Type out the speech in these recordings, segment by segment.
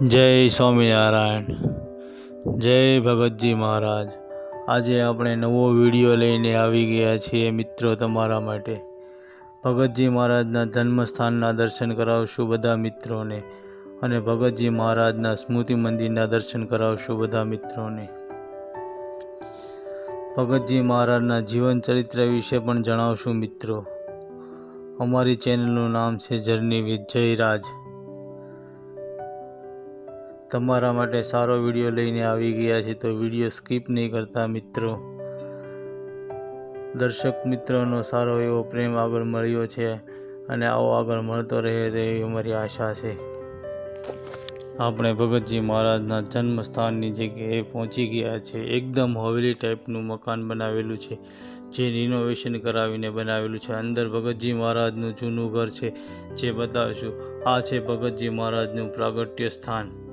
જય સ્વામિનારાયણ. જય ભગતજી મહારાજ. આજે આપણે નવો વીડિયો લઈને આવી ગયા છીએ મિત્રો તમારા માટે. ભગતજી મહારાજના જન્મસ્થાનના દર્શન કરાવશું બધા મિત્રોને અને ભગતજી મહારાજના સ્મૃતિ મંદિરના દર્શન કરાવશું બધા મિત્રોને. ભગતજી મહારાજના જીવન ચરિત્ર વિશે પણ જણાવશું મિત્રો. અમારી ચેનલનું નામ છે જર્ની વિથ જયરાજ. તમારા માટે સારો વીડિયો લઈને આવી ગયા છે, તો વીડિયો સ્કીપ નહીં કરતા મિત્રો. દર્શક મિત્રોનો સારો એવો પ્રેમ આગળ મળ્યો છે અને આવો આગળ મળતો રહે તેવી અમારી આશા છે. આપણે ભગતજી મહારાજના જન્મસ્થાનની જગ્યાએ પહોંચી ગયા છે. એકદમ હવેલી ટાઈપનું મકાન બનાવેલું છે, જે રિનોવેશન કરાવીને બનાવેલું છે. અંદર ભગતજી મહારાજનું જૂનું ઘર છે, જે બતાવશું. આ છે ભગતજી મહારાજનું પ્રાગટ્ય સ્થાન.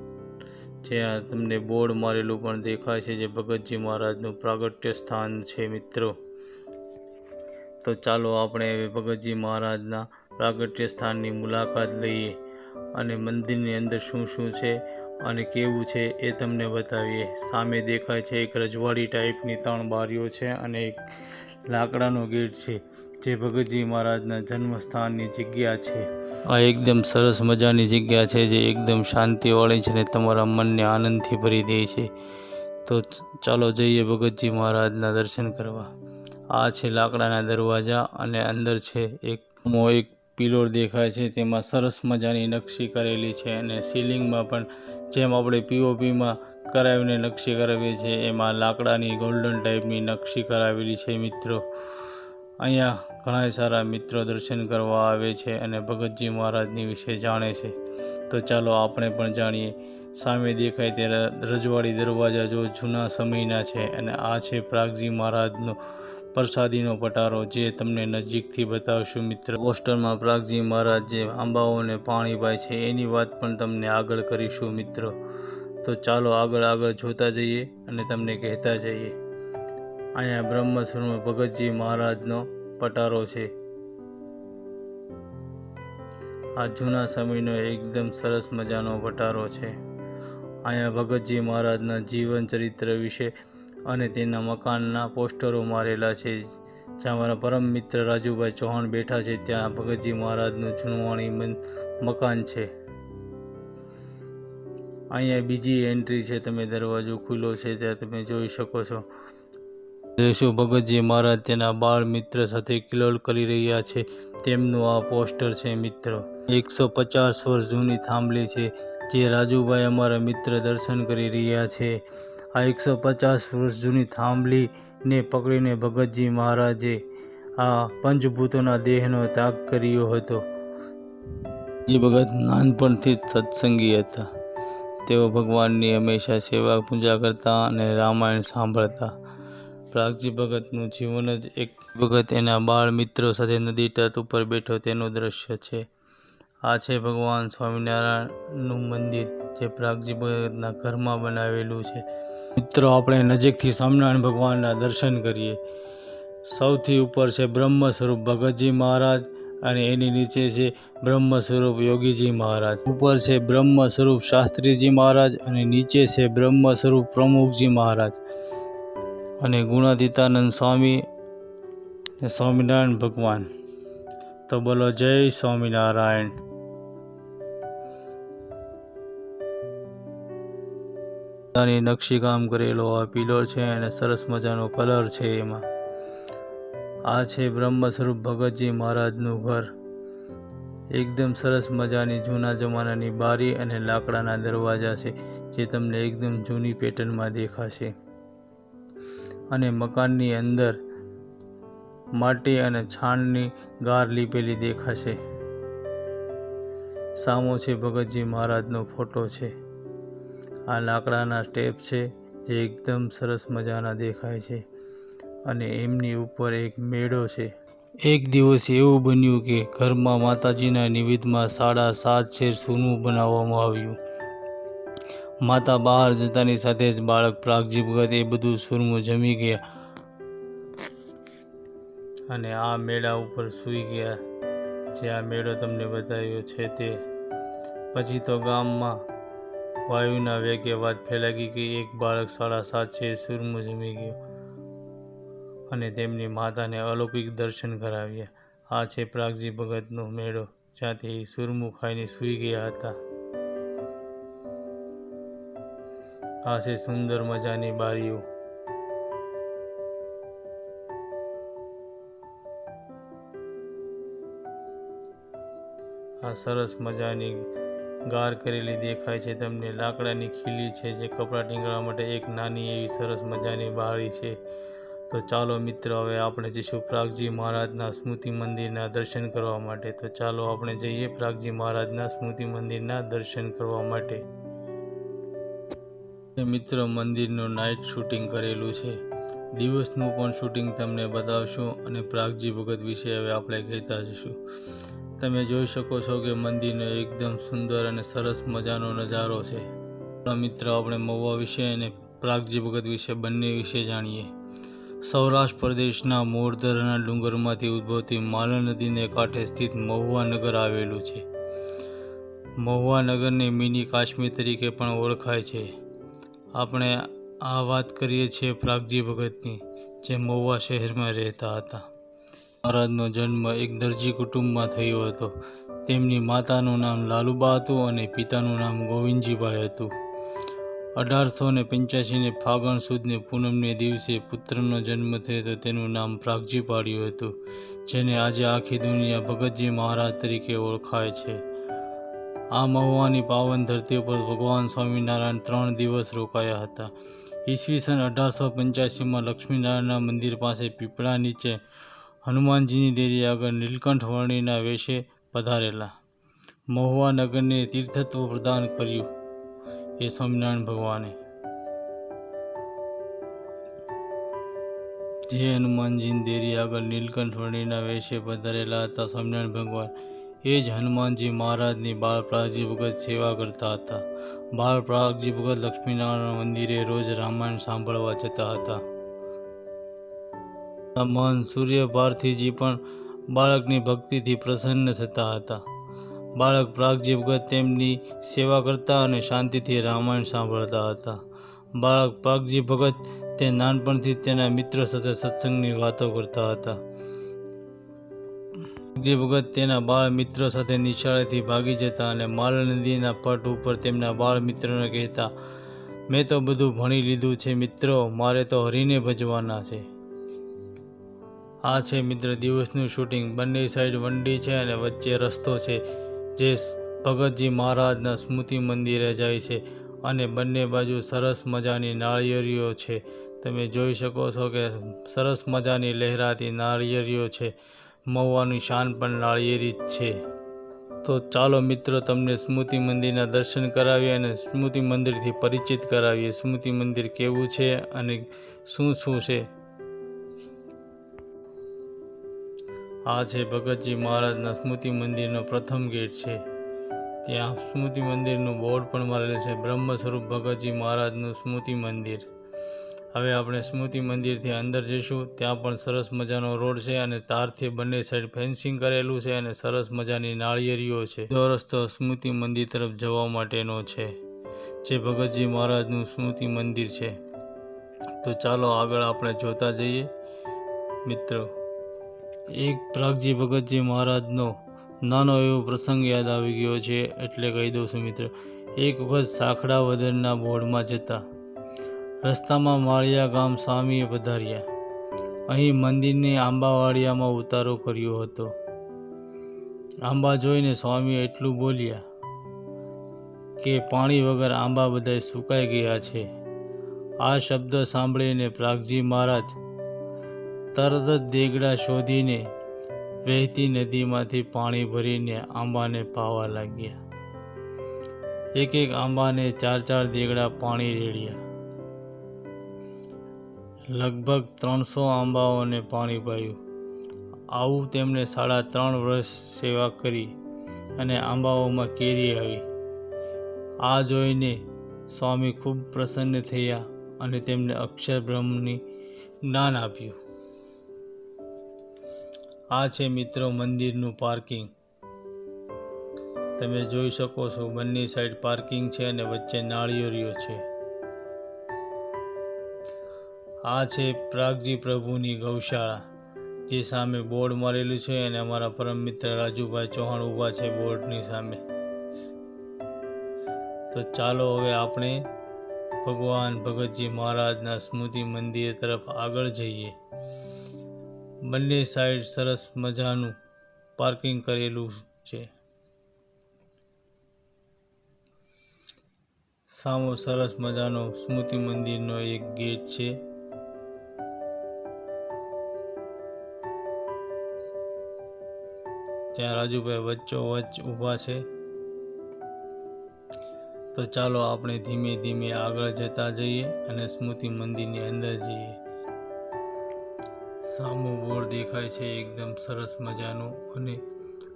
જ્યાં તમને બોર્ડ મારેલું પણ દેખાય છે, જે ભગતજી મહારાજનું પ્રાગટ્ય સ્થાન છે, મિત્રો. તો ચાલો આપણે હવે ભગતજી મહારાજના પ્રાગટ્ય સ્થાનની મુલાકાત લઈએ અને મંદિરની અંદર શું શું છે અને કેવું છે એ તમને બતાવીએ. સામે દેખાય છે એક રજવાડી ટાઈપની ત્રણ બારીઓ છે અને એક લાકડાનો ગેટ છે. જે ભગતજી મહારાજના જન્મસ્થાનની જગ્યા છે. આ એકદમ સરસ મજાની જગ્યા છે જે એકદમ શાંતિવાળી છે ને તમારા મનને આનંદથી ભરી દે છે. તો ચાલો જઈએ ભગતજી મહારાજના દર્શન કરવા. આ છે લાકડાના દરવાજા અને અંદર છે એક મો એક પિલોર દેખાય છે તેમાં સરસ મજાની નકશી કરેલી છે અને સીલિંગમાં પણ જેમ આપણે પીઓપીમાં કરાવીને નકશી કરાવીએ છીએ, એમાં લાકડાની ગોલ્ડન ટાઈપની નકશી કરાવેલી છે મિત્રો. અહીંયા ઘણા સારા મિત્રો દર્શન કરવા આવે છે અને ભગતજી મહારાજની વિશે જાણે છે. તો ચાલો આપણે પણ જાણીએ. સામે દેખાય તે ર- રજવાડી દરવાજા જો જૂના સમયના છે અને આ છે પ્રાગજી મહારાજનો પ્રસાદીનો પટારો જે તમને નજીકથી બતાવશું મિત્ર. પોસ્ટરમાં પ્રાગજી મહારાજ જે આંબાઓને પાણી પાય છે એની વાત પણ તમને આગળ કરીશું મિત્રો. તો ચાલો આગળ આગળ જોતા જઈએ અને તમને કહેતા જઈએ. અહીંયા બ્રહ્મ ભગતજી મહારાજનો પટારો છે. આ જૂના સમયનો એકદમ સરસ મજાનો પટારો છે. અહીંયા ભગતજી મહારાજના જીવન ચરિત્ર વિશે અને તેના મકાનના પોસ્ટરો મારેલા છે. જ્યાં મારા પરમ મિત્ર રાજુભાઈ ચૌહાણ બેઠા છે, ત્યાં ભગતજી મહારાજનું જૂનવાણી મકાન છે. અહીંયા બીજી એન્ટ્રી છે, તમે દરવાજો ખુલ્લો છે, ત્યાં તમે જોઈ શકો છો. જોઈશું ભગતજી મહારાજ તેના બાળ મિત્ર સાથે કિલોલ કરી રહ્યા છે. તેમનું આ પોસ્ટર છે, મિત્રો એકસો પચાસ વર્ષ જૂની થાંભલી છે, જે રાજુભાઈ અમારા મિત્ર દર્શન કરી રહ્યા છે. આ એકસો પચાસ વર્ષ જૂની થાંભલીને પકડીને ભગતજી મહારાજે આ પંચભૂતોના દેહનો ત્યાગ કર્યો હતો. જે ભગત નાનપણથી જ સત્સંગી હતા. તેઓ ભગવાનની હંમેશા સેવા પૂજા કરતા અને રામાયણ સાંભળતા. પ્રાગજી ભગતનું જીવન જ એક ભગત એના બાળ મિત્રો સાથે નદી તટ ઉપર બેઠો તેનું દ્રશ્ય છે. આ છે ભગવાન સ્વામિનારાયણનું મંદિર જે પ્રાગજી ભગતના ઘરમાં બનાવેલું છે. મિત્રો, આપણે નજીકથી સ્વામિનારાયણ ભગવાનના દર્શન કરીએ. સૌથી ઉપર છે બ્રહ્મ સ્વરૂપ ભગતજી મહારાજ અને એની નીચે છે બ્રહ્મ સ્વરૂપ યોગીજી મહારાજ. ઉપર છે બ્રહ્મ સ્વરૂપ શાસ્ત્રીજી મહારાજ અને નીચે છે બ્રહ્મ સ્વરૂપ પ્રમુખજી મહારાજ. અને ગુણાતીતાનંદ સ્વામી સ્વામિનારાયણ ભગવાન. તો બોલો જય સ્વામિનારાયણ. પોતાની નકશીકામ કરેલો આ પિલર છે અને સરસ મજાનો કલર છે એમાં. આ છે બ્રહ્મ સ્વરૂપ ભગતજી મહારાજનું ઘર. એકદમ સરસ મજાની જૂના જમાનાની બારી અને લાકડાના દરવાજા છે, જે તમને એકદમ જૂની પેટર્નમાં દેખાશે. અને મકાનની અંદર માટી અને છાણની ગાર લીપેલી દેખાશે. સામો છે ભગતજી મહારાજનો ફોટો છે. આ લાકડાના સ્ટેપ છે જે એકદમ સરસ મજાના દેખાય છે અને એમની ઉપર એક મેળો છે. એક દિવસ એવું બન્યું કે ઘરમાં માતાજીના નિવેદમાં સાડા સાત શેર સૂનું બનાવવામાં આવ્યું. માતા બહાર જતાની સાથે જ બાળક પ્રાગજી ભગત એ બધું સુરમું જમી ગયા. અને આ મેળા ઉપર સૂઈ ગયા. જે આ મેળો તમને બતાવ્યો છે તે. પછી તો ગામમાં વાયુના વેગે વાત ફેલાઈ ગઈ કે એક બાળક સાડા સાત છે સુરમું જમી ગયો. અને તેમની માતાને અલૌકિક દર્શન કરાવ્યા. આ છે પ્રાગજી ભગતનો મેળો જ્યાંથી સુરમું ખાઈને સૂઈ ગયા હતા. આ છે સુંદર મજાની બારીઓ. આ સરસ મજાની ગાર કરેલી દેખાય છે. તમને લાકડાની ખીલી છે જે કપડાં ટીંગળવા માટે એક નાની એવી સરસ મજાની બારી છે. તો ચાલો મિત્ર, હવે આપણે જઈશું પ્રાગજી મહારાજના સ્મૃતિ મંદિરના દર્શન કરવા માટે. તો ચાલો આપણે જઈએ પ્રાગજી મહારાજના સ્મૃતિ મંદિરના દર્શન કરવા માટે. મિત્રો મંદિરનું નાઇટ શૂટિંગ કરેલું છે. દિવસનું પણ શૂટિંગ તમને બતાવશું અને પ્રાગજી ભગત વિશે હવે આપણે કહેતા જઈશું. તમે જોઈ શકો છો કે મંદિરનો એકદમ સુંદર અને સરસ મજાનો નજારો છે. મિત્રો આપણે મહુવા વિશે અને પ્રાગજી ભગત વિશે બંને વિશે જાણીએ. સૌરાષ્ટ્ર પ્રદેશના મોરધરના ડુંગરમાંથી ઉદ્ભવતી માલણ નદીને કાંઠે સ્થિત મહુવા નગર આવેલું છે. મહુવા નગરને મિની કાશ્મીર તરીકે પણ ઓળખાય છે. આપણે આ વાત કરીએ છીએ પ્રાગજી ભગતની, જે મહુવા શહેરમાં રહેતા હતા. મહારાજનો જન્મ એક દરજી કુટુંબમાં થયો હતો. તેમની માતાનું નામ લાલુબા હતું અને પિતાનું નામ ગોવિંદજીભાઈ હતું. અઢારસો ને પંચ્યાસીને ફાગણ સુદને પૂનમને દિવસે પુત્રનો જન્મ થયો તો તેનું નામ પ્રાગજી પાડ્યું હતું, જેને આજે આખી દુનિયા ભગતજી મહારાજ તરીકે ઓળખાય છે. આ મહુવાની પાવન ધરતી પર ભગવાન સ્વામિનારાયણ ત્રણ દિવસ રોકાયા હતા. ઈસવીસન અઢારસો પંચ્યાસીમાં લક્ષ્મીનારાયણના મંદિર પાસે પીપળા નીચે હનુમાનજીની દેરી આગળ નીલકંઠ વર્ણિના વેશે પધારેલા. મહુવા નગરને તીર્થત્વ પ્રદાન કર્યું એ સ્વામિનારાયણ ભગવાને. જે હનુમાનજીની દેરી આગળ નીલકંઠ વર્ણિના વેશે પધારેલા હતા સ્વામિનારાયણ ભગવાન. એ જ હનુમાનજી મહારાજની બાળ પ્રાગજી ભગત સેવા કરતા હતા. બાળ પ્રાગજી ભગત લક્ષ્મીનારાયણ મંદિરે રોજ રામાયણ સાંભળવા જતા હતા. મહન સૂર્ય ભારતીજી પણ બાળકની ભક્તિથી પ્રસન્ન થતા હતા. બાળક પ્રાગજી ભગત તેમની સેવા કરતા અને શાંતિથી રામાયણ સાંભળતા હતા. બાળક પ્રાગજી ભગત તે નાનપણથી તેના મિત્ર સાથે સત્સંગની વાતો કરતા હતા. જે ભગત તેના બાળ મિત્રો સાથે નિશાળેથી ભાગી જતા અને માલ નદીના પટ ઉપર તેમના બાળ મિત્રોને કહેતા, મેં તો બધું ભણી લીધું છે, મિત્રો, મારે તો હરીને ભજવાના છે. આ છે મિત્ર, દિવસનું શૂટિંગ બંને સાઈડ વંડી છે અને વચ્ચે રસ્તો છે, જે ભગતજી મહારાજના સ્મૃતિ મંદિરે જાય છે અને બંને બાજુ સરસ મજાની નાળિયેરીઓ છે. તમે જોઈ શકો છો કે સરસ મજાની લહેરાતી નાળિયેરીઓ છે. મહુવાની શાન પણ નાળિયેરી જ છે. તો ચાલો મિત્રો, તમને સ્મૃતિ મંદિરના દર્શન કરાવીએ અને સ્મૃતિ મંદિરથી પરિચિત કરાવીએ. સ્મૃતિ મંદિર કેવું છે અને શું શું છે? આ છે ભગતજી મહારાજના સ્મૃતિ મંદિરનો પ્રથમ ગેટ છે. ત્યાં સ્મૃતિ મંદિરનું બોર્ડ પણ મારેલું છે. બ્રહ્મ સ્વરૂપ ભગતજી મહારાજનું સ્મૃતિ મંદિર. હવે આપણે સ્મૃતિ મંદિરથી અંદર જઈશું. ત્યાં પણ સરસ મજાનો રોડ છે અને તારથી બંને સાઈડ ફેન્સિંગ કરેલું છે અને સરસ મજાની નાળિયેરીઓ છે. જો રસ્તો સ્મૃતિ મંદિર તરફ જવા માટેનો છે. જે ભગતજી મહારાજનું સ્મૃતિ મંદિર છે. તો ચાલો આગળ આપણે જોતા જઈએ. મિત્રો, એક પ્રાગજી ભગતજી મહારાજનો નાનો એવો પ્રસંગ યાદ આવી ગયો છે. એટલે કહી દઉં છું મિત્ર, એક વખત સાખડા વદનના બોર્ડમાં જતા રસ્તામાં માળિયા ગામ સ્વામીએ પધાર્યા. અહીં મંદિરની આંબાવાડિયામાં ઉતારો કર્યો હતો. આંબા જોઈને સ્વામી એટલું બોલ્યા કે પાણી વગર આંબા બધાય સુકાઈ ગયા છે. આ શબ્દ સાંભળીને પ્રાગજી મહારાજ તરત જ દેગડા શોધીને વહેતી નદીમાંથી પાણી ભરીને આંબાને પાવા લાગ્યા. એક એક આંબાને ચાર ચાર દેગડા પાણી રેડ્યા. લગભગ ત્રણસો આંબાઓને પાણી પાયું. આવું તેમણે સાડા ત્રણ વર્ષ સેવા કરી અને આંબાઓમાં કેરી આવી. આ જોઈને સ્વામી ખૂબ પ્રસન્ન થયા અને તેમને અક્ષર બ્રહ્મની જ્ઞાન આપ્યું. આ છે મિત્રો મંદિરનું પાર્કિંગ. તમે જોઈ શકો છો બંને સાઈડ પાર્કિંગ છે અને વચ્ચે નાળિયેરીઓ છે. આ છે પ્રાગજી પ્રભુની ગૌશાળા. જે સામે બોર્ડ મારેલું છે અને અમારા પરમ મિત્ર રાજુભાઈ ચૌહાણ ઊભા છે બોર્ડની સામે. તો ચાલો હવે આપણે ભગવાન ભગતજી મહારાજના સ્મૃતિ મંદિર તરફ આગળ જઈએ. બંને સાઈડ સરસ મજાનું પાર્કિંગ કરેલું છે. સામો સરસ મજાનો સ્મૃતિ મંદિરનો એક ગેટ છે. ત્યાં રાજુભાઈ વચ્ચો વચ્ચ ઊભા છે. તો ચાલો આપણે ધીમે ધીમે આગળ જતા જઈએ અને સ્મૃતિ મંદિરની અંદર જઈએ. સામો બોર્ડ દેખાય છે એકદમ સરસ મજાનું અને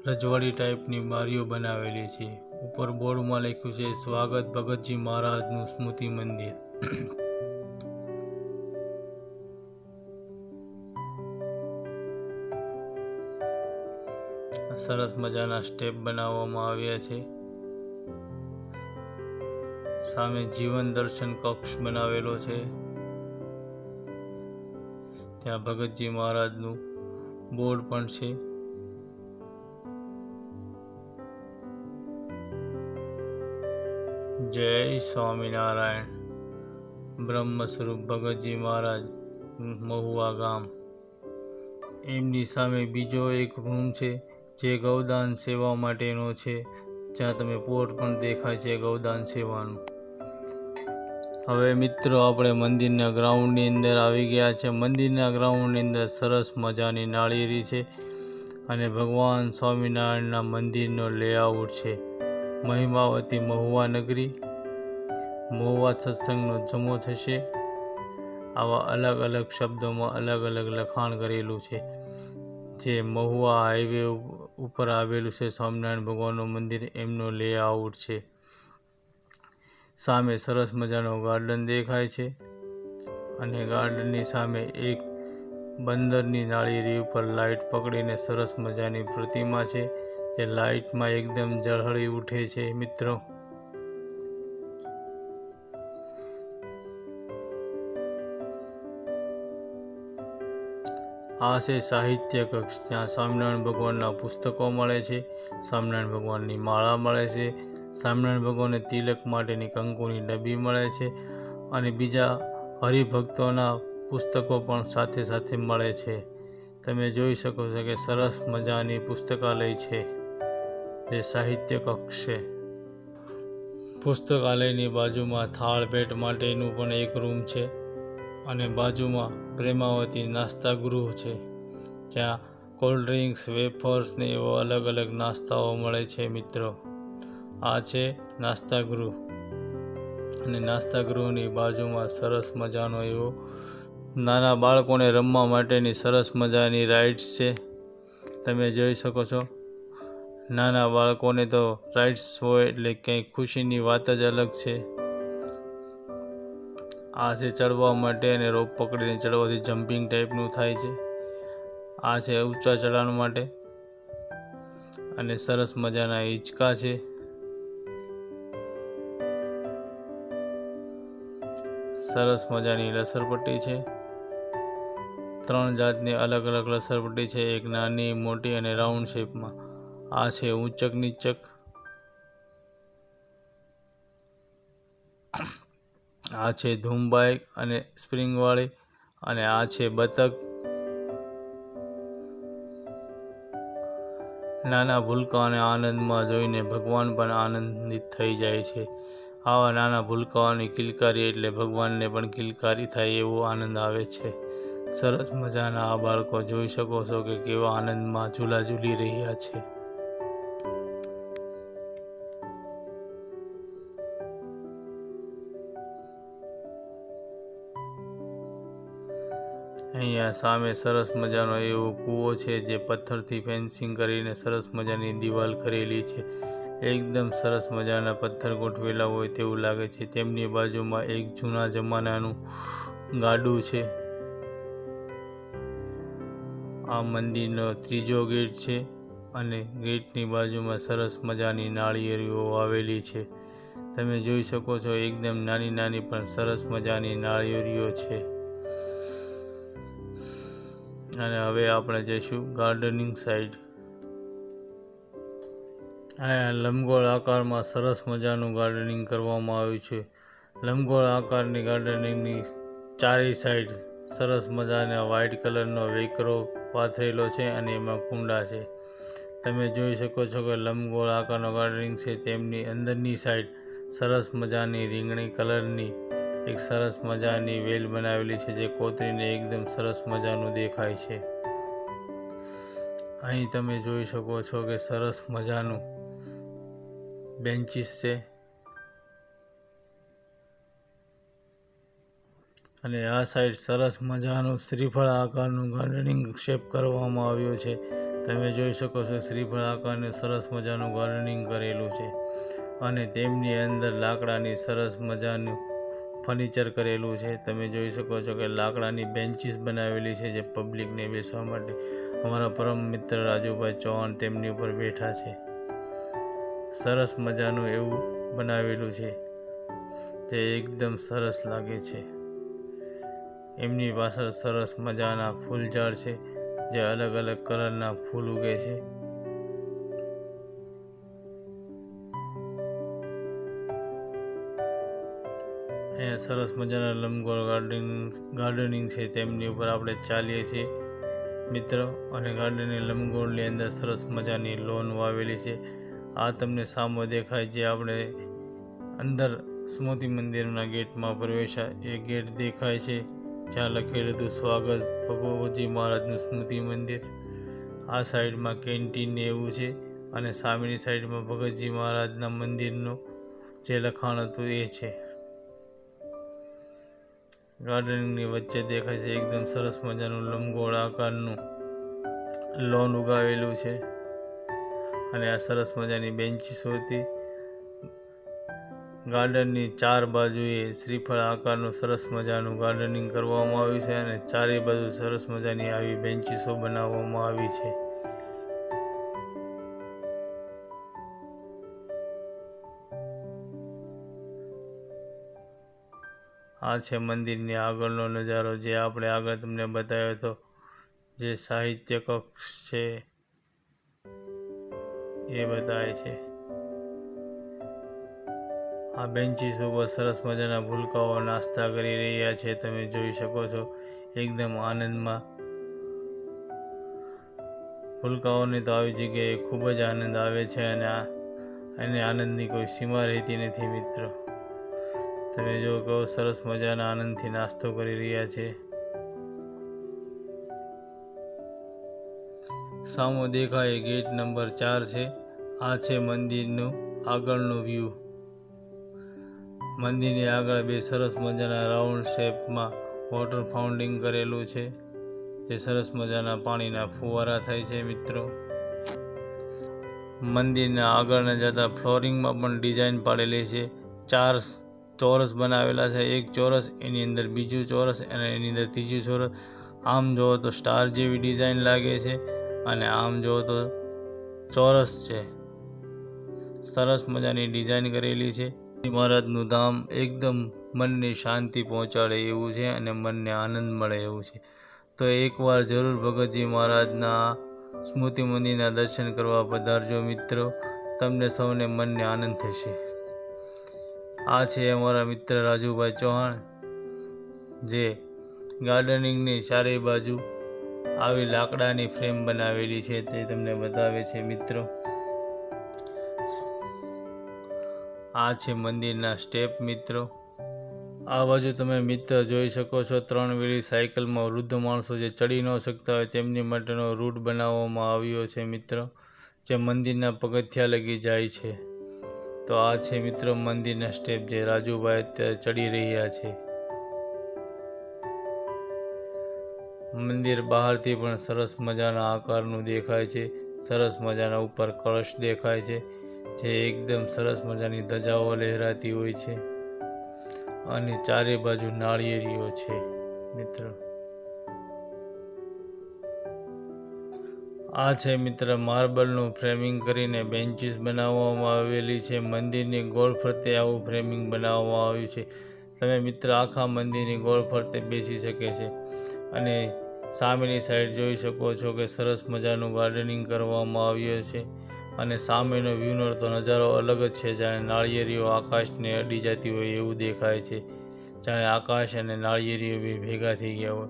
રજવાડી ટાઈપની બારીઓ બનાવેલી છે. ઉપર બોર્ડમાં લખ્યું છે, સ્વાગત ભગતજી મહારાજનું સ્મૃતિ મંદિર. સરસ મજાના સ્ટેપ બનાવવામાં આવ્યા છે. સામે જીવન દર્શન કક્ષ બનાવેલો છે. ત્યાં ભગતજી મહારાજનું બોર્ડ પણ છે. જય સ્વામિનારાયણ. બ્રહ્મ સ્વરૂપ ભગતજી મહારાજ મહુવા ગામ. એમની સામે બીજો એક રૂમ છે. જે ગૌદાન સેવા માટેનો છે, જ્યાં તમે પોર્ટ પણ દેખાય છે ગૌદાન સેવાનું. હવે મિત્રો, આપણે મંદિરના ગ્રાઉન્ડની અંદર આવી ગયા છે. મંદિરના ગ્રાઉન્ડની અંદર સરસ મજાની નાળિયેરી છે અને ભગવાન સ્વામિનારાયણના મંદિરનો લેઆઉટ છે. મહિમાવતી મહુવા નગરી, મહુવા સત્સંગનો જમો થશે. આવા અલગ અલગ શબ્દોમાં અલગ અલગ લખાણ કરેલું છે. જે મહુવા હાઈવે ઉપર આવેલું છે સ્વામિનારાયણ ભગવાનનું મંદિર. એમનો લેઆઉટ છે. સામે સરસ મજાનો ગાર્ડન દેખાય છે અને ગાર્ડનની સામે એક બંદરની નાળિયેરી ઉપર લાઇટ પકડીને સરસ મજાની પ્રતિમા છે. જે લાઇટમાં એકદમ ઝળહળી ઉઠે છે મિત્રો. આ છે સાહિત્ય કક્ષ, જ્યાં સ્વામિનારાયણ ભગવાનના પુસ્તકો મળે છે, સ્વામિનારાયણ ભગવાનની માળા મળે છે, સ્વામિનારાયણ ભગવાનને તિલક માટેની કંકુની ડબ્બી મળે છે અને બીજા હરિભક્તોના પુસ્તકો પણ સાથે સાથે મળે છે. તમે જોઈ શકો છો કે સરસ મજાની પુસ્તકાલય છે. જે સાહિત્ય કક્ષ છે. પુસ્તકાલયની બાજુમાં થાળ ભેટ માટેનું પણ એક રૂમ છે. અને બાજુમાં પ્રેમાવતી નાસ્તા ગૃહ છે. જ્યાં કોલ્ડ ડ્રિંક્સ, વેફર્સ ને એવો અલગ અલગ નાસ્તાઓ મળે છે, મિત્રો. આ છે નાસ્તા ગૃહ અને નાસ્તા ગૃહની બાજુમાં સરસ મજાનો એવો નાના બાળકોને રમવા માટેની સરસ મજાની રાઇડ્સ છે. તમે જોઈ શકો છો, નાના બાળકોને તો રાઇડ્સ હોય એટલે કંઈક ખુશીની વાત જ અલગ છે. આ છે ચડવા માટે અને રોપ પકડીને ચડવાથી જમ્પિંગ ટાઈપનું થાય છે. આ છે ઊંચા ચઢાણ માટે. અને સરસ મજાના હિંચકા છે. સરસ મજાની લસરપટ્ટી છે. ત્રણ જાતની અલગ અલગ લસરપટ્ટી છે. એક નાની, મોટી અને રાઉન્ડ શેપમાં આ છે ઊંચક નીચક આ છે ધૂમ અને સ્પ્રિંગવાળી અને આ છે બતક. નાના ભૂલકાઓને આનંદમાં જોઈને ભગવાન પણ આનંદિત થઈ જાય છે. આવા નાના ભૂલકાઓની કિલકારી એટલે ભગવાનને પણ કિલકારી થાય એવો આનંદ આવે છે. સરસ મજાના આ બાળકો જોઈ શકો છો કે કેવા આનંદમાં ઝૂલા ઝૂલી રહ્યા છે. અહીંયા સામે સરસ મજાનો એવો કૂવો છે જે પથ્થરથી ફેન્સિંગ કરીને સરસ મજાની દિવાલ કરેલી છે. એકદમ સરસ મજાના પથ્થર ગોઠવેલા હોય તેવું લાગે છે. તેમની બાજુમાં એક જૂના જમાનાનું ગાડું છે. આ મંદિરનો ત્રીજો ગેટ છે અને ગેટની બાજુમાં સરસ મજાની નાળિયેરીઓ આવેલી છે. તમે જોઈ શકો છો એકદમ નાની નાની પણ સરસ મજાની નાળિયેરીઓ છે. અને હવે આપણે જઈશું ગાર્ડનિંગ સાઈડ આ લંબગોળ આકારમાં સરસ મજાનું ગાર્ડનિંગ કરવામાં આવ્યું છે. લંબગોળ આકારની ગાર્ડનિંગની ચારેય સાઈડ સરસ મજાના વ્હાઇટ કલરનો વેકરો પાથરેલો છે અને એમાં કુંડા છે. તમે જોઈ શકો છો કે લંબગોળ આકારનો ગાર્ડનિંગ છે. તેમની અંદરની સાઈડ સરસ મજાની રીંગણી કલરની એક સરસ મજાની વેલ બનાવેલી છે જે કોતરીને એકદમ સરસ મજાનું દેખાય છે. અહીં તમે જોઈ શકો છો કે સરસ મજાનું બેન્ચીસ છે. અને આ સાઈડ સરસ મજાનું શ્રીફળ આકારનું ગાર્ડનિંગ શેપ કરવામાં આવ્યું છે. તમે જોઈ શકો છો શ્રીફળ આકારનું સરસ મજાનું ગાર્ડનિંગ કરેલું છે. અને તેમની અંદર લાકડાની સરસ મજાનું ફર્નિચર કરેલું છે. તમે જોઈ શકો છો કે લાકડાની બેન્ચીસ બનાવેલી છે જે પબ્લિકને બેસવા માટે. અમારા પરમ મિત્ર રાજુભાઈ ચૌહાણ તેમની ઉપર બેઠા છે. સરસ મજાનું એવું બનાવેલું છે જે એકદમ સરસ લાગે છે. એમની પાછળ સરસ મજાના ફૂલ ઝાડ છે જે અલગ અલગ કલરના ફૂલ ઉગે છે. અહીંયા સરસ મજાના લંબગોળ ગાર્ડનિંગ ગાર્ડનિંગ છે તેમની ઉપર આપણે ચાલીએ છીએ. મિત્રો, અને ગાર્ડનની લંબગોળની અંદર સરસ મજાની લોન વાવેલી છે. આ તમને સામો દેખાય જે આપણે અંદર સ્મૃતિ મંદિરના ગેટમાં પ્રવેશા એ ગેટ દેખાય છે જ્યાં લખેલું હતું, સ્વાગત ભગવતજી મહારાજનું સ્મૃતિ મંદિર. આ સાઈડમાં કેન્ટીન એવું છે અને સામેની સાઈડમાં ભગતજી મહારાજના મંદિરનું જે લખાણ હતું એ છે. ગાર્ડનિંગની વચ્ચે દેખાય છે એકદમ સરસ મજાનું લંબગોળ આકારનું લોન ઉગાવેલું છે. અને આ સરસ મજાની બેન્ચીસો હતી. ગાર્ડનની ચાર બાજુએ શ્રીફળ આકારનું સરસ મજાનું ગાર્ડનિંગ કરવામાં આવ્યું છે અને ચારે બાજુ સરસ મજાની આવી બેન્ચીસો બનાવવામાં આવી છે. આ છે મંદિરની આગળનો નજારો જે આપણે આગળ તમને બતાવ્યો હતો, જે સાહિત્ય કક્ષ છે. એ બતાવે છે. આ બેન્ચીસ ઉપર સરસ મજાના ભૂલકાઓ નાસ્તા કરી રહ્યા છે, તમે જોઈ શકો છો. એકદમ આનંદમાં. ભૂલકાઓને તો આવી જગ્યાએ ખૂબ જ આનંદ આવે છે અને આ, એને આનંદની કોઈ સીમા રહેતી નથી, મિત્રો. તમે જો કહો, સરસ મજાના આનંદથી નાસ્તો કરી રહ્યા છે. સામો દેખાય ગેટ નંબર ચાર છે. આ છે મંદિરનું આગળનું વ્યૂ મંદિરની આગળ બે સરસ મજાના રાઉન્ડ શેપમાં વોટર ફાઉન્ડિંગ કરેલું છે, જે સરસ મજાના પાણીના ફુવારા થાય છે મિત્રો. મંદિરના આગળના જતા ફ્લોરિંગમાં પણ ડિઝાઇન પાડેલી છે. ચાર ચોરસ બનાવેલા છે. એક ચોરસ, એની અંદર બીજું ચોરસ અને એની અંદર ત્રીજું ચોરસ. આમ જુઓ તો સ્ટાર જેવી ડિઝાઇન લાગે છે અને આમ જુઓ તો ચોરસ છે. સરસ મજાની ડિઝાઇન કરેલી છે. મહારાજનું ધામ એકદમ મનને શાંતિ પહોંચાડે એવું છે અને મનને આનંદ મળે એવું છે. તો એકવાર જરૂર ભગતજી મહારાજના સ્મૃતિ મંદિરના દર્શન કરવા પધારજો મિત્રો. તમને સૌને મનને આનંદ થશે. આ છે અમારા મિત્ર રાજુભાઈ ચૌહાણ, જે ગાર્ડનિંગની ચારેય બાજુ આવી લાકડાની ફ્રેમ બનાવેલી છે તે તમને બતાવે છે મિત્રો. આ છે મંદિરના સ્ટેપ મિત્રો. આ બાજુ તમે મિત્ર જોઈ શકો છો, ત્રણ વેલી સાયકલમાં વૃદ્ધ માણસો જે ચડી ન શકતા હોય તેમની માટેનો રૂટ બનાવવામાં આવ્યો છે મિત્ર, જે મંદિરના પગથિયા લગી જાય છે. તો આ છે મિત્રો મંદિરના સ્ટેપ જે રાજુભાઈ અત્યારે ચડી રહ્યા છે. મંદિર બહારથી પણ સરસ મજાના આકારનું દેખાય છે. સરસ મજાના ઉપર કળશ દેખાય છે, જે એકદમ સરસ મજાની ધજાઓ લહેરાતી હોય છે. અને ચારે બાજુ નાળિયેરીઓ છે, મિત્રો. આ છે મિત્ર, માર્બલનું ફ્રેમિંગ કરીને બેન્ચીસ બનાવવામાં આવેલી છે. મંદિરની ગોળ ફરતે આવું ફ્રેમિંગ બનાવવામાં આવ્યું છે. તમે મિત્ર, આખા મંદિરની ગોળ ફરતે બેસી શકે છે. અને સામેની સાઈડ જોઈ શકો છો કે સરસ મજાનું ગાર્ડનિંગ કરવામાં આવ્યું છે. અને સામેનો વ્યૂનો તો નજારો અલગ જ છે. જાણે નાળિયેરીઓ આકાશને અડી જતી હોય એવું દેખાય છે. જાણે આકાશ અને નાળિયેરીઓ બે ભેગા થઈ ગયા હોય.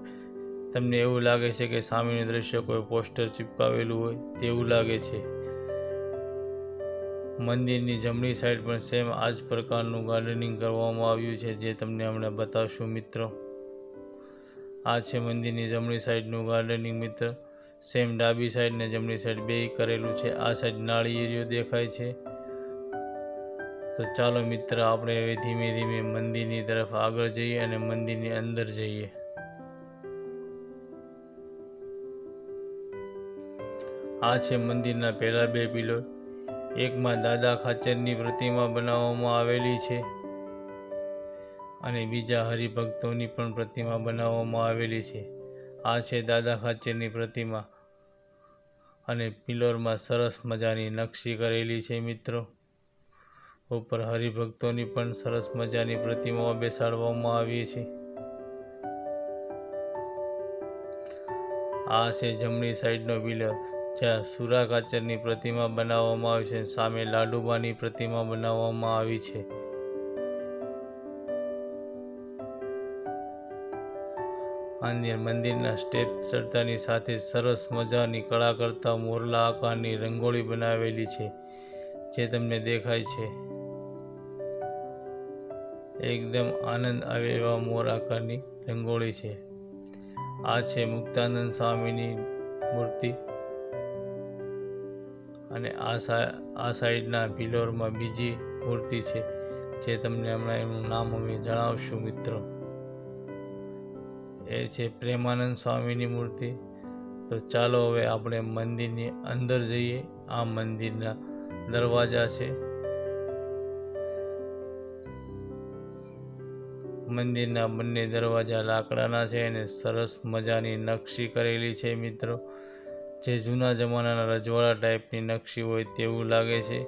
તમને એવું લાગે છે કે સામેનું દ્રશ્ય કોઈ પોસ્ટર ચિપકાવેલું હોય તેવું લાગે છે? મંદિરની જમણી સાઈડ પણ સેમ આ જ પ્રકારનું ગાર્ડનિંગ કરવામાં આવ્યું છે જે તમને હમણાં બતાવશું, મિત્રો. આ છે મંદિરની જમણી સાઈડનું ગાર્ડનિંગ, મિત્ર. સેમ ડાબી સાઈડ ને જમણી સાઈડ બે કરેલું છે. આ સાઈડ નાળિયેરીઓ દેખાય છે. તો ચાલો, મિત્ર, આપણે હવે ધીમે ધીમે મંદિરની તરફ આગળ જઈએ અને મંદિરની અંદર જઈએ. આ છે મંદિરના પહેલા બે પિલર. એકમાં દાદા ખાચરની પ્રતિમા બનાવવામાં આવેલી છે અને બીજા હરિભક્તોની પણ પ્રતિમા બનાવવામાં આવેલી છે. આ છે દાદા ખાચરની પ્રતિમા અને પિલરમાં સરસ મજાની નકશી કરેલી છે મિત્રો. ઉપર હરિભક્તોની પણ સરસ મજાની પ્રતિમાઓ બેસાડવામાં આવી છે. આ છે જમણી સાઈડનો પિલર. જ્યાં સુરા કાચરની પ્રતિમા બનાવવામાં આવી છે સામે લાડુબાની પ્રતિમા બનાવવામાં આવી છે. અને મંદિરના સ્ટેપ ચડતાની સાથે સરસ મજાની કળા કરતા મોરલા આકારની રંગોળી બનાવેલી છે, જે તમને દેખાય છે. એકદમ આનંદ આવે એવા મોર આકારની રંગોળી છે. આ છે મુક્તાનંદ સ્વામીની મૂર્તિ. અને આ સા, આ સાઈડના ભિલોરમાં બીજી મૂર્તિ છે, જે તમને હમણાં એનું નામ અમે જણાવશું મિત્રો. એ છે પ્રેમાનંદ સ્વામીની મૂર્તિ. તો ચાલો હવે આપણે મંદિરની અંદર જઈએ. આ મંદિરના દરવાજા છે. મંદિરના બંને દરવાજા લાકડાના છે અને સરસ મજાની નકશી કરેલી છે મિત્રો. જે જૂના જમાનાના રજવાડા ટાઈપની નકશી હોય તેવું લાગે છે.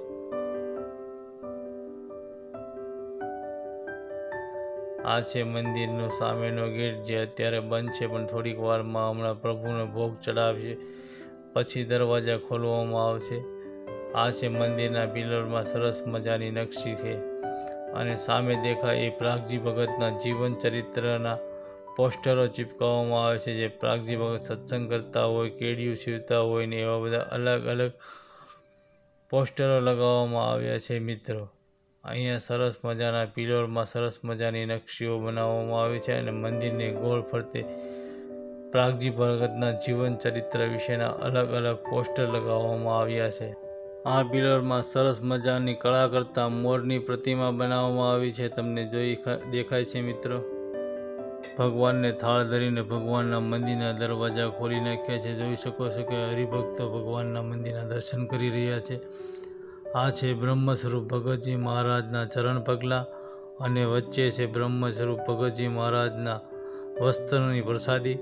આ છે મંદિરનો સામેનો ગેટ જે અત્યારે બંધ છે, પણ થોડીક વારમાં હમણાં પ્રભુનો ભોગ ચડાવશે. પછી દરવાજા ખોલવામાં આવશે. આ છે મંદિરના પિલરમાં સરસ મજાની નકશી છે. અને સામે દેખાય એ પ્રાગજી ભગતના જીવન ચરિત્રના પોસ્ટરો ચિપકાવવામાં આવે છે, જે પ્રાગજી ભગત સત્સંગ કરતા હોય કેડિયું સીવતા હોય ને એવા બધા અલગ અલગ પોસ્ટરો લગાવવામાં આવ્યા છે મિત્રો. અહીંયા સરસ મજાના પિલોરમાં સરસ મજાની નકશીઓ બનાવવામાં આવી છે અને મંદિરને ગોળ ફરતે પ્રાગજી ભગતના જીવન ચરિત્ર વિશેના અલગ અલગ પોસ્ટર લગાવવામાં આવ્યા છે. આ પિલરમાં સરસ મજાની કળા કરતા મોરની પ્રતિમા બનાવવામાં આવી છે. તમને જોઈ દેખાય છે મિત્રો. ભગવાનને થાળ ધરીને ભગવાનના મંદિરના દરવાજા ખોલી નાખ્યા છે. જોઈ શકો છો કે હરિભક્તો ભગવાનના મંદિરના દર્શન કરી રહ્યા છે. આ છે બ્રહ્મ સ્વરૂપ ભગતજી મહારાજના ચરણ પગલાં અને વચ્ચે છે બ્રહ્મ સ્વરૂપ ભગતજી મહારાજના વસ્ત્રની પ્રસાદી.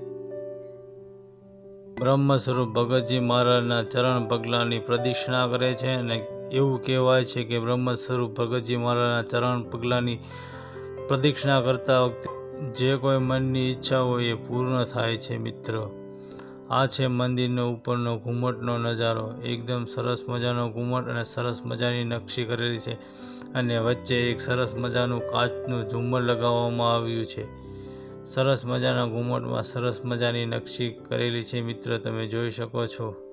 બ્રહ્મ સ્વરૂપ ભગતજી મહારાજના ચરણ પગલાંની પ્રદક્ષિણા કરે છે અને એવું કહેવાય છે કે બ્રહ્મ સ્વરૂપ ભગતજી મહારાજના ચરણ પગલાંની પ્રદક્ષિણા કરતા વખતે જે કોઈ મનની ઈચ્છા હોય એ પૂર્ણ થાય છે, મિત્રો. આ છે મંદિરનો ઉપરનો ઘુમ્મટનો નજારો. એકદમ સરસ મજાનો ઘુમ્મટ અને સરસ મજાની નકશી કરેલી છે અને વચ્ચે એક સરસ મજાનું કાચનું ઝુમ્મર લગાવવામાં આવ્યું છે. સરસ મજાના ઘુમ્મટમાં સરસ મજાની નકશી કરેલી છે, મિત્રો. તમે જોઈ શકો છો.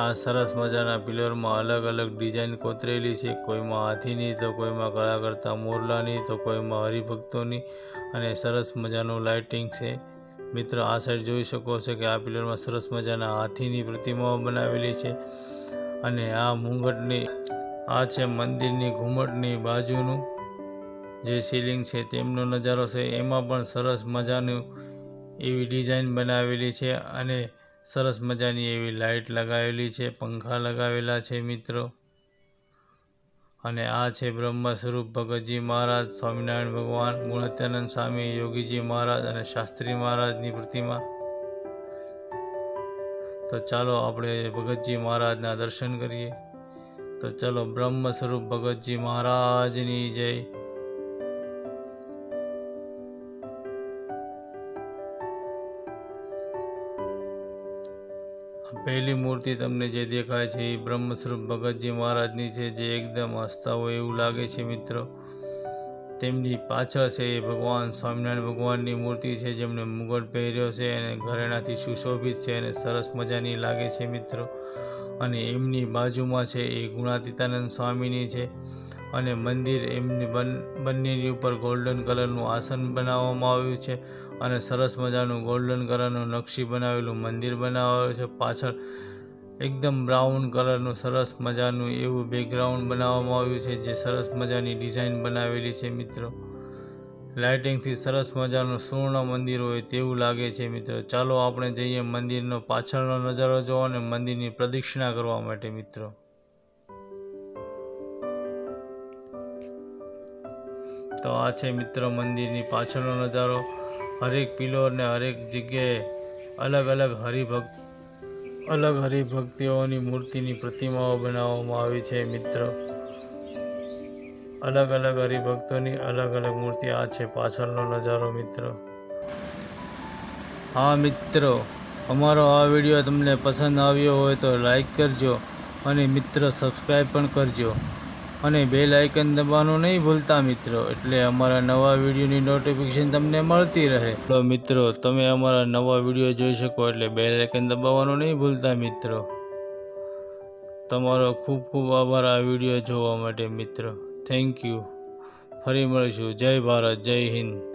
આ સરસ મજાના પિલરમાં અલગ અલગ ડિઝાઇન કોતરેલી છે. કોઈમાં હાથીની, તો કોઈમાં કળા કરતા મોરલાની, તો કોઈમાં હરિભક્તોની અને સરસ મજાનું લાઇટિંગ છે. મિત્રો, આ સાઈડ જોઈ શકો છો કે આ પિલરમાં સરસ મજાના હાથીની પ્રતિમાઓ બનાવેલી છે અને આ મુંગટની, આ છે મંદિરની ઘુમ્મટની બાજુનું જે સીલિંગ છે તેમનો નજારો છે. એમાં પણ સરસ મજાનું એવી ડિઝાઇન બનાવેલી છે અને સરસ મજાની એવી લાઇટ લગાવેલી છે, પંખા લગાવેલા છે મિત્રો. અને આ છે બ્રહ્મ સ્વરૂપ ભગતજી મહારાજ, સ્વામિનારાયણ ભગવાન ગુણાત્યાનંદ સ્વામી, યોગીજી મહારાજ અને શાસ્ત્રી મહારાજની પ્રતિમા. તો ચાલો આપણે ભગતજી મહારાજના દર્શન કરીએ. તો ચલો બ્રહ્મ સ્વરૂપ ભગતજી મહારાજની જય. પહેલી મૂર્તિ તમને જે દેખાય છે એ બ્રહ્મસ્વરૂપ ભગતજી મહારાજની છે, જે એકદમ હસતા હોય એવું લાગે છે મિત્રો. તેમની પાછળ છે એ ભગવાન, સ્વામિનારાયણ ભગવાનની મૂર્તિ છે જેમણે મુગટ પહેર્યો છે અને ઘરેણાથી સુશોભિત છે અને સરસ મજાની લાગે છે મિત્રો. અને એમની બાજુમાં છે એ ગુણાતીતાનંદ સ્વામીની છે અને મંદિર એમની બન, બંનેની ઉપર ગોલ્ડન કલરનું આસન બનાવવામાં આવ્યું છે. અને સરસ મજાનું ગોલ્ડન કલરનું નકશી બનાવેલું મંદિર બનાવાયું છે. પાછળ એકદમ બ્રાઉન કલરનું સરસ મજાનું એવું બેકગ્રાઉન્ડ બનાવવામાં આવ્યું છે જે સરસ મજાની ડિઝાઇન બનાવેલી છે મિત્રો. લાઇટિંગથી સરસ મજાનું સુવર્ણ મંદિર હોય તેવું લાગે છે મિત્રો. ચાલો આપણે જઈએ મંદિરનો પાછળનો નજારો જોવા અને મંદિરની પ્રદક્ષિણા કરવા માટે મિત્રો. તો આ છે મિત્ર મંદિરની પાછળનો નજારો. હરેક પિલોર ને હરેક જગ્યાએ અલગ અલગ હરિભક્ત, અલગ હરિભક્તિઓની મૂર્તિની પ્રતિમાઓ બનાવવામાં આવી છે, મિત્ર. અલગ અલગ હરિભક્તોની અલગ અલગ મૂર્તિ આ છે પાછળનો નજારો, મિત્રો. હા, મિત્રો, અમારો આ વીડિયો તમને પસંદ આવ્યો હોય તો લાઈક કરજો અને મિત્ર સબસ્ક્રાઈબ પણ કરજો. અને બેલ આઇકન દબાવવાનું નહીં ભૂલતા મિત્રો, એટલે અમારા નવા વિડીયોની નોટિફિકેશન તમને મળતી રહે. તો મિત્રો, તમે અમારા નવા વીડિયો જોઈ શકો એટલે બેલ આઇકન દબાવવાનું નહીં ભૂલતા મિત્રો. તમારો ખૂબ ખૂબ આભાર આ વીડિયો જોવા માટે મિત્રો. થેન્ક યુ ફરી મળીશું. જય ભારત, જય હિન્દ.